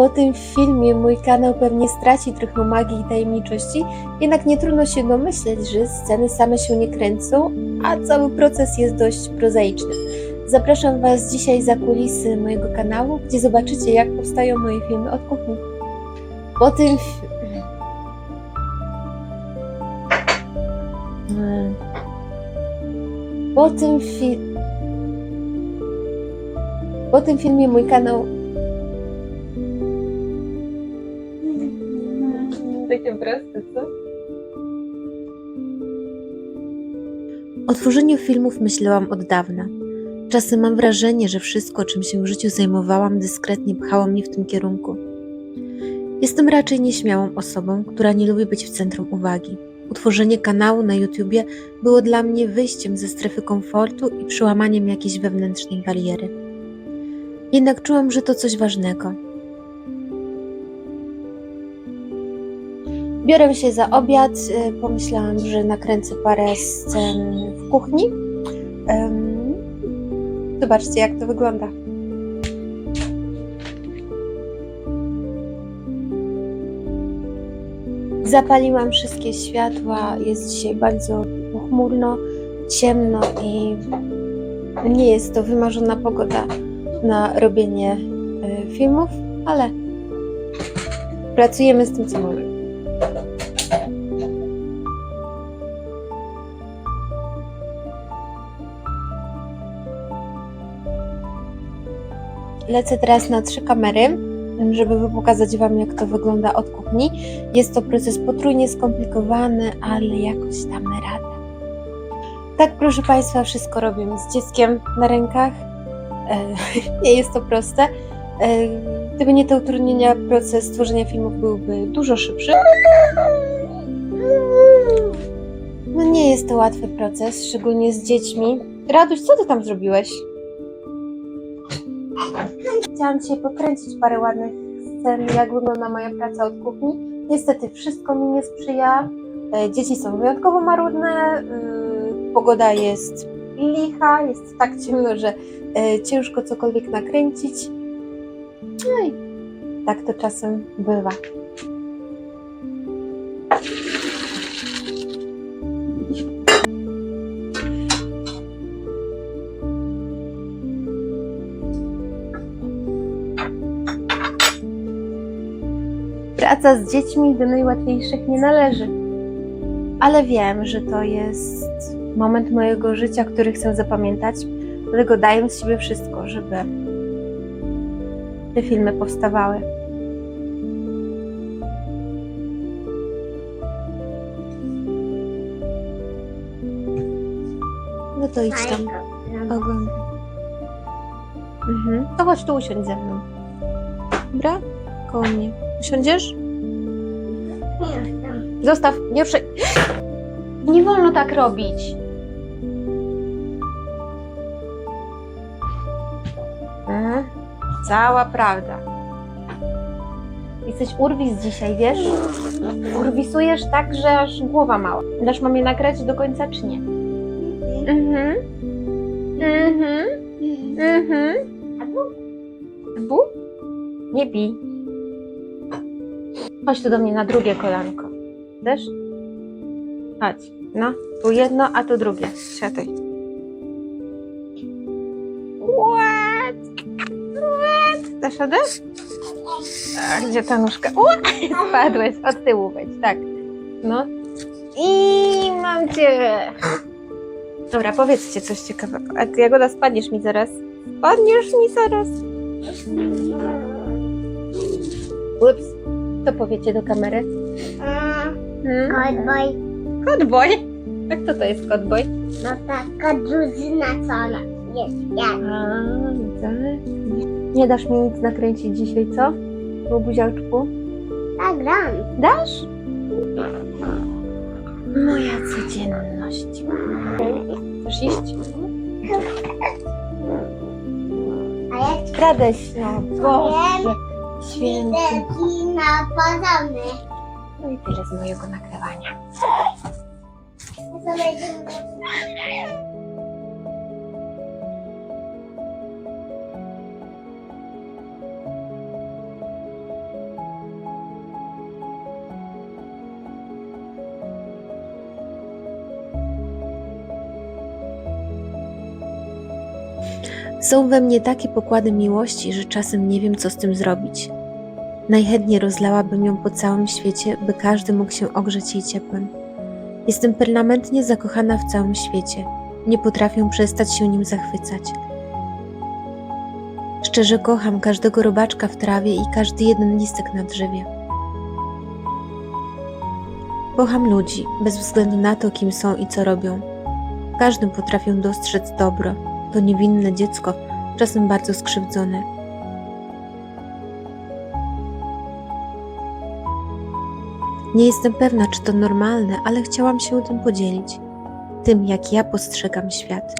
Po tym filmie mój kanał pewnie straci trochę magii i tajemniczości, jednak nie trudno się domyśleć, że sceny same się nie kręcą, a cały proces jest dość prozaiczny. Zapraszam Was dzisiaj za kulisy mojego kanału, gdzie zobaczycie, jak powstają moje filmy od kuchni. Po tym. fi- Mm. Po tym fi... Po tym filmie mój kanał. O tworzeniu filmów myślałam od dawna. Czasem mam wrażenie, że wszystko, czym się w życiu zajmowałam, dyskretnie pchało mnie w tym kierunku. Jestem raczej nieśmiałą osobą, która nie lubi być w centrum uwagi. Utworzenie kanału na YouTubie było dla mnie wyjściem ze strefy komfortu i przełamaniem jakiejś wewnętrznej bariery. Jednak czułam, że to coś ważnego. Biorę się za obiad. y, Pomyślałam, że nakręcę parę scen w kuchni. Zobaczcie, jak to wygląda. Zapaliłam wszystkie światła. Jest dzisiaj bardzo pochmurno, ciemno i nie jest to wymarzona pogoda na robienie e, filmów, ale pracujemy z tym, co mamy. Lecę teraz na trzy kamery, żeby pokazać Wam, jak to wygląda od kuchni. Jest to proces potrójnie skomplikowany, ale jakoś damy radę. Tak, proszę Państwa, wszystko robię z dzieckiem na rękach. E, Nie jest to proste. E, Gdyby nie te utrudnienia, proces tworzenia filmów byłby dużo szybszy. No nie jest to łatwy proces, szczególnie z dziećmi. Raduś, co ty tam zrobiłeś? Chciałam dzisiaj pokręcić parę ładnych scen, jak wygląda moja praca od kuchni. Niestety wszystko mi nie sprzyja. E, Dzieci są wyjątkowo marudne, y, pogoda jest licha, jest tak ciemno, że e, ciężko cokolwiek nakręcić. No i tak to czasem bywa. Praca z dziećmi do najłatwiejszych nie należy. Ale wiem, że to jest moment mojego życia, który chcę zapamiętać. Dlatego daję z siebie wszystko, żeby te filmy powstawały. No to idź tam, oglądaj. Mhm. To chodź tu usiądź ze mną. Dobra? Koło mnie. Usiądziesz? Zostaw, nie ruszaj. Nie wolno tak robić. Mhm. Cała prawda. Jesteś urwis dzisiaj, wiesz? Urwisujesz tak, że aż głowa mała. Dasz mamie nagrać do końca, czy nie? Mhm. Mhm. Mhm. Bu? Nie bij. Chodź tu do mnie na drugie kolanko. Chcesz? Chodź. No, tu jedno, a tu drugie. Siadaj. What? What? Radę? A, gdzie ta nóżka? Ua! Spadłeś. Od tyłu wejdź, tak. No. I mam cię. Dobra, powiedzcie coś ciekawego. A ty, Jagoda, spadniesz mi zaraz. Spadniesz mi zaraz. Ups. Co powiecie do kamery? Hmm? Cowboy, Kotboj? Jak to to jest kotboj? no taka drużyna co ona jest jak A, widzę. Nie dasz mi nic nakręcić dzisiaj, co? Po buziaczku? ta gram. Dasz? Moja codzienność. Chcesz iść? A jak Radeś, no Boże, święty. na podobny. I tyle z mojego nagrywania. Są we mnie takie pokłady miłości, że czasem nie wiem, co z tym zrobić. Najchętniej rozlałabym ją po całym świecie, by każdy mógł się ogrzeć jej ciepłem. Jestem permanentnie zakochana w całym świecie. Nie potrafię przestać się nim zachwycać. Szczerze kocham każdego robaczka w trawie i każdy jeden listek na drzewie. Kocham ludzi, bez względu na to, kim są i co robią. W każdym potrafię dostrzec dobro. To niewinne dziecko, czasem bardzo skrzywdzone. Nie jestem pewna, czy to normalne, ale chciałam się tym podzielić. Tym, jak ja postrzegam świat.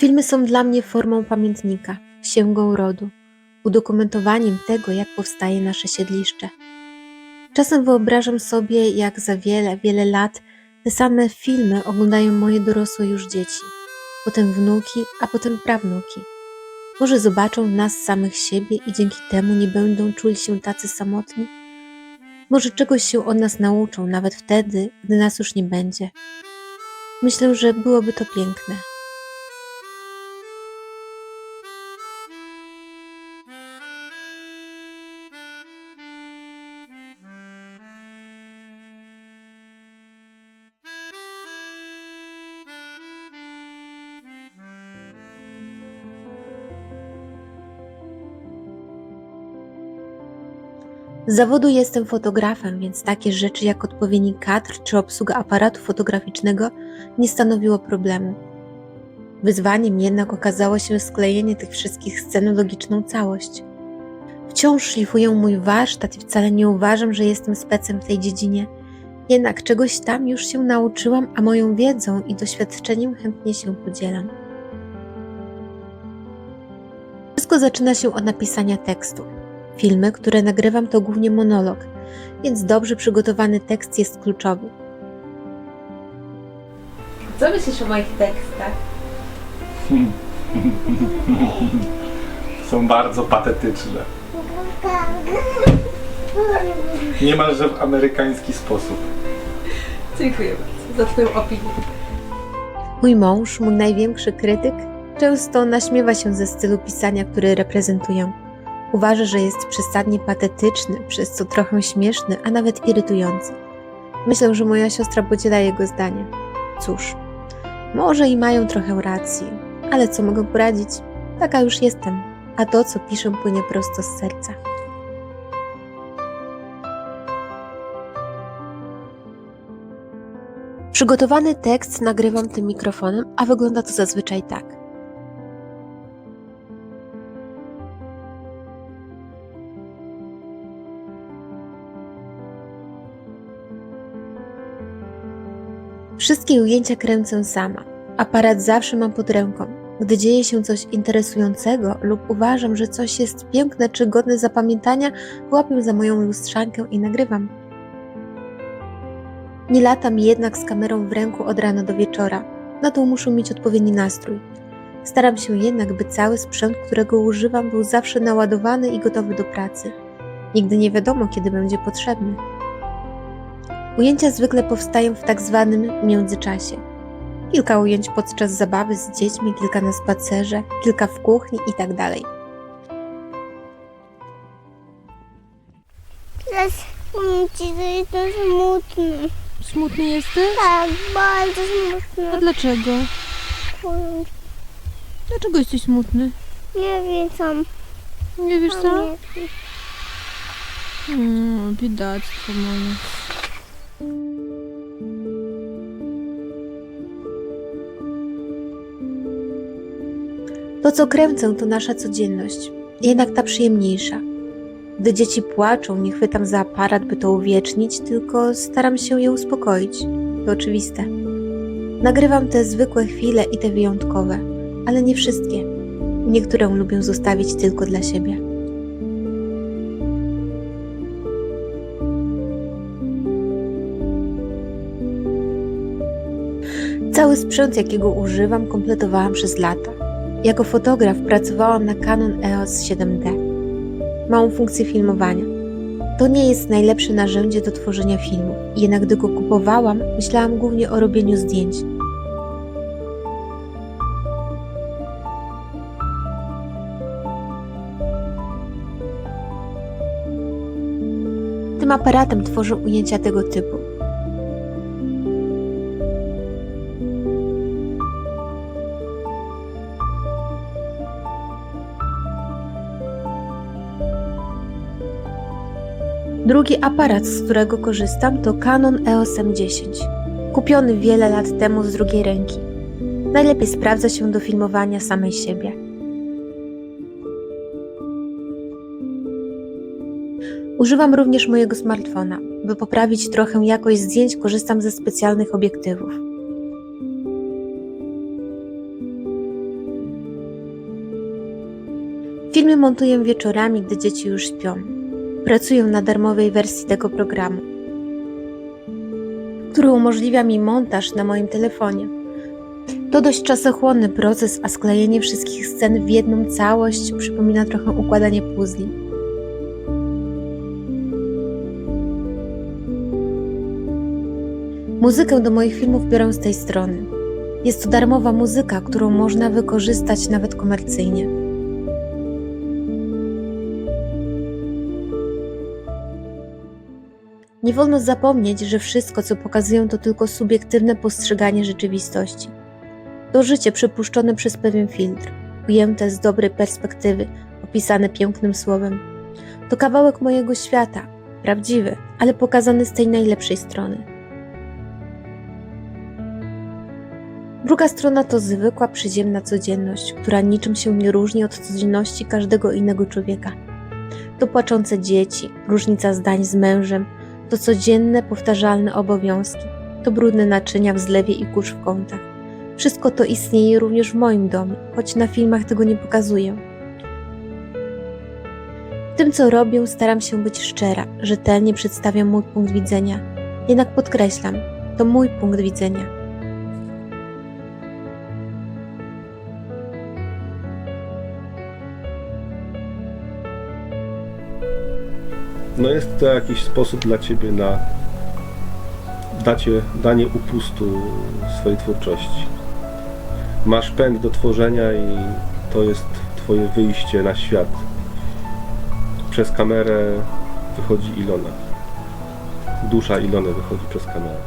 Filmy są dla mnie formą pamiętnika, księgą rodu, udokumentowaniem tego, jak powstaje nasze siedliszcze. Czasem wyobrażam sobie, jak za wiele, wiele lat te same filmy oglądają moje dorosłe już dzieci, potem wnuki, a potem prawnuki. Może zobaczą nas samych siebie i dzięki temu nie będą czuli się tacy samotni? Może czegoś się od nas nauczą, nawet wtedy, gdy nas już nie będzie. Myślę, że byłoby to piękne. Z zawodu jestem fotografem, więc takie rzeczy jak odpowiedni kadr czy obsługa aparatu fotograficznego nie stanowiło problemu. Wyzwaniem jednak okazało się sklejenie tych wszystkich scen w logiczną całość. Wciąż szlifuję mój warsztat i wcale nie uważam, że jestem specem w tej dziedzinie, jednak czegoś tam już się nauczyłam, a moją wiedzą i doświadczeniem chętnie się podzielam. Wszystko zaczyna się od napisania tekstu. Filmy, które nagrywam, to głównie monolog, więc dobrze przygotowany tekst jest kluczowy. Co myślisz o moich tekstach? Są bardzo patetyczne. Niemalże w amerykański sposób. Dziękuję bardzo za Twoją opinię. Mój mąż, mój największy krytyk, często naśmiewa się ze stylu pisania, który reprezentuję. Uważa, że jest przesadnie patetyczny, przez co trochę śmieszny, a nawet irytujący. Myślę, że moja siostra podziela jego zdanie. Cóż, może i mają trochę racji, ale co mogę poradzić? Taka już jestem, a to, co piszę, płynie prosto z serca. Przygotowany tekst nagrywam tym mikrofonem, a wygląda to zazwyczaj tak. Wszystkie ujęcia kręcę sama. Aparat zawsze mam pod ręką. Gdy dzieje się coś interesującego lub uważam, że coś jest piękne czy godne zapamiętania, łapię za moją lustrzankę i nagrywam. Nie latam jednak z kamerą w ręku od rana do wieczora. Na to muszę mieć odpowiedni nastrój. Staram się jednak, by cały sprzęt, którego używam, był zawsze naładowany i gotowy do pracy. Nigdy nie wiadomo, kiedy będzie potrzebny. Ujęcia zwykle powstają w tak zwanym międzyczasie. Kilka ujęć podczas zabawy z dziećmi, kilka na spacerze, kilka w kuchni i tak dalej. Teraz powiem ci, że jestem smutny. Smutny jesteś? Tak, bardzo smutny. A dlaczego? Dlaczego jesteś smutny? Nie wiem sam. Nie wiesz co? Nie wiem. Hmm, biedactwo moje. To, co kręcę, to nasza codzienność, jednak ta przyjemniejsza. Gdy dzieci płaczą, nie chwytam za aparat, by to uwiecznić, tylko staram się je uspokoić. To oczywiste. Nagrywam te zwykłe chwile i te wyjątkowe, ale nie wszystkie. niektóre lubię zostawić tylko dla siebie. Cały sprzęt, jakiego używam, kompletowałam przez lata. Jako fotograf pracowałam na Canon EOS 7D. Małą funkcję filmowania. To nie jest najlepsze narzędzie do tworzenia filmu, jednak gdy go kupowałam, myślałam głównie o robieniu zdjęć. Tym aparatem tworzę ujęcia tego typu. Drugi aparat, z którego korzystam, to Canon EOS M10. Kupiony wiele lat temu z drugiej ręki. Najlepiej sprawdza się do filmowania samej siebie. Używam również mojego smartfona. By poprawić trochę jakość zdjęć, korzystam ze specjalnych obiektywów. Filmy montuję wieczorami, gdy dzieci już śpią. Pracuję na darmowej wersji tego programu, który umożliwia mi montaż na moim telefonie. To dość czasochłonny proces, a sklejenie wszystkich scen w jedną całość przypomina trochę układanie puzli. Muzykę do moich filmów biorę z tej strony. Jest to darmowa muzyka, którą można wykorzystać nawet komercyjnie. Nie wolno zapomnieć, że wszystko, co pokazują, to tylko subiektywne postrzeganie rzeczywistości. To życie przepuszczone przez pewien filtr, ujęte z dobrej perspektywy, opisane pięknym słowem. To kawałek mojego świata, prawdziwy, ale pokazany z tej najlepszej strony. Druga strona to zwykła, przyziemna codzienność, która niczym się nie różni od codzienności każdego innego człowieka. To płaczące dzieci, różnica zdań z mężem, to codzienne, powtarzalne obowiązki, to brudne naczynia w zlewie i kurz w kątach. Wszystko to istnieje również w moim domu, choć na filmach tego nie pokazuję. W tym, co robię, staram się być szczera, rzetelnie przedstawiam mój punkt widzenia. Jednak podkreślam, to mój punkt widzenia. No jest to jakiś sposób dla Ciebie na dacie, danie upustu swojej twórczości. Masz pęd do tworzenia i to jest Twoje wyjście na świat. Przez kamerę wychodzi Ilona. Dusza Ilony wychodzi przez kamerę.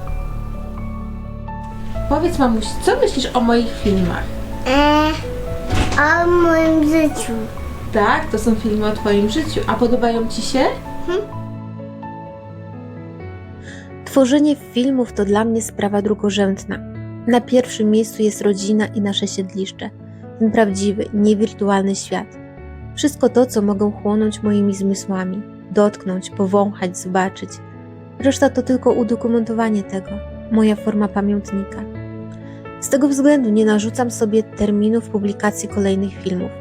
Powiedz mamuś, co myślisz o moich filmach? E, o moim życiu. Tak, to są filmy o Twoim życiu. A podobają Ci się? Tworzenie filmów to dla mnie sprawa drugorzędna. Na pierwszym miejscu jest rodzina i nasze siedliszcze. Ten prawdziwy, niewirtualny świat. Wszystko to, co mogę chłonąć moimi zmysłami, dotknąć, powąchać, zobaczyć. Reszta to tylko udokumentowanie tego, moja forma pamiętnika. Z tego względu nie narzucam sobie terminów publikacji kolejnych filmów.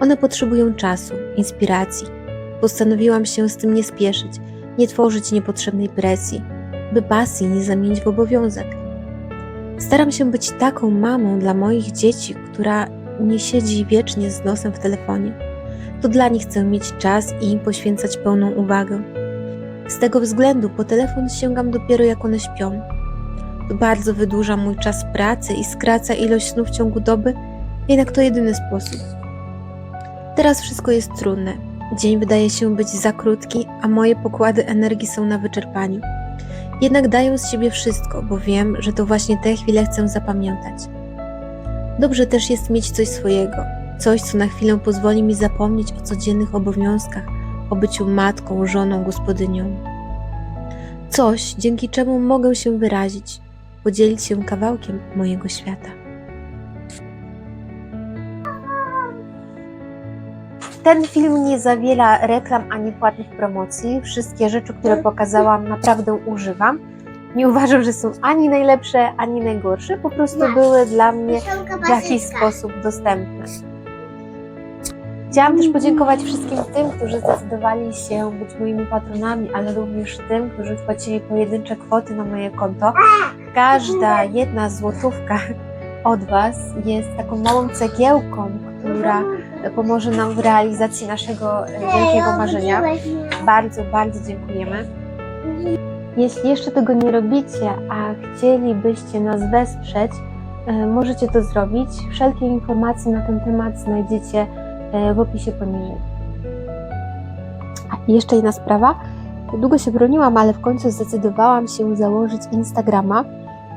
One potrzebują czasu, inspiracji. Postanowiłam się z tym nie spieszyć, nie tworzyć niepotrzebnej presji, by pasji nie zamienić w obowiązek. Staram się być taką mamą dla moich dzieci, która nie siedzi wiecznie z nosem w telefonie. To dla nich chcę mieć czas i im poświęcać pełną uwagę. Z tego względu po telefon sięgam dopiero jak one śpią. To bardzo wydłuża mój czas pracy i skraca ilość snów w ciągu doby, jednak to jedyny sposób. Teraz wszystko jest trudne. Dzień wydaje się być za krótki, a moje pokłady energii są na wyczerpaniu. Jednak daję z siebie wszystko, bo wiem, że to właśnie te chwile chcę zapamiętać. Dobrze też jest mieć coś swojego, coś, co na chwilę pozwoli mi zapomnieć o codziennych obowiązkach, o byciu matką, żoną, gospodynią. Coś, dzięki czemu mogę się wyrazić, podzielić się kawałkiem mojego świata. Ten film nie zawiera reklam ani płatnych promocji. Wszystkie rzeczy, które pokazałam, naprawdę używam. Nie uważam, że są ani najlepsze, ani najgorsze. Po prostu Masz. były dla mnie w jakiś sposób dostępne. Chciałam też podziękować wszystkim tym, którzy zdecydowali się być moimi patronami, ale również tym, którzy wpłacili pojedyncze kwoty na moje konto. Każda jedna złotówka od Was jest taką małą cegiełką, która pomoże nam w realizacji naszego e, wielkiego marzenia. Bardzo, bardzo dziękujemy. Jeśli jeszcze tego nie robicie, a chcielibyście nas wesprzeć, e, możecie to zrobić. Wszelkie informacje na ten temat znajdziecie e, w opisie poniżej. A jeszcze jedna sprawa. Długo się broniłam, ale w końcu zdecydowałam się założyć Instagrama.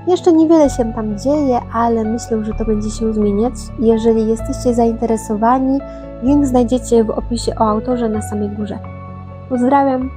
Jeszcze niewiele się tam dzieje, ale myślę, że to będzie się zmieniać. Jeżeli jesteście zainteresowani, link znajdziecie w opisie o autorze na samej górze. Pozdrawiam,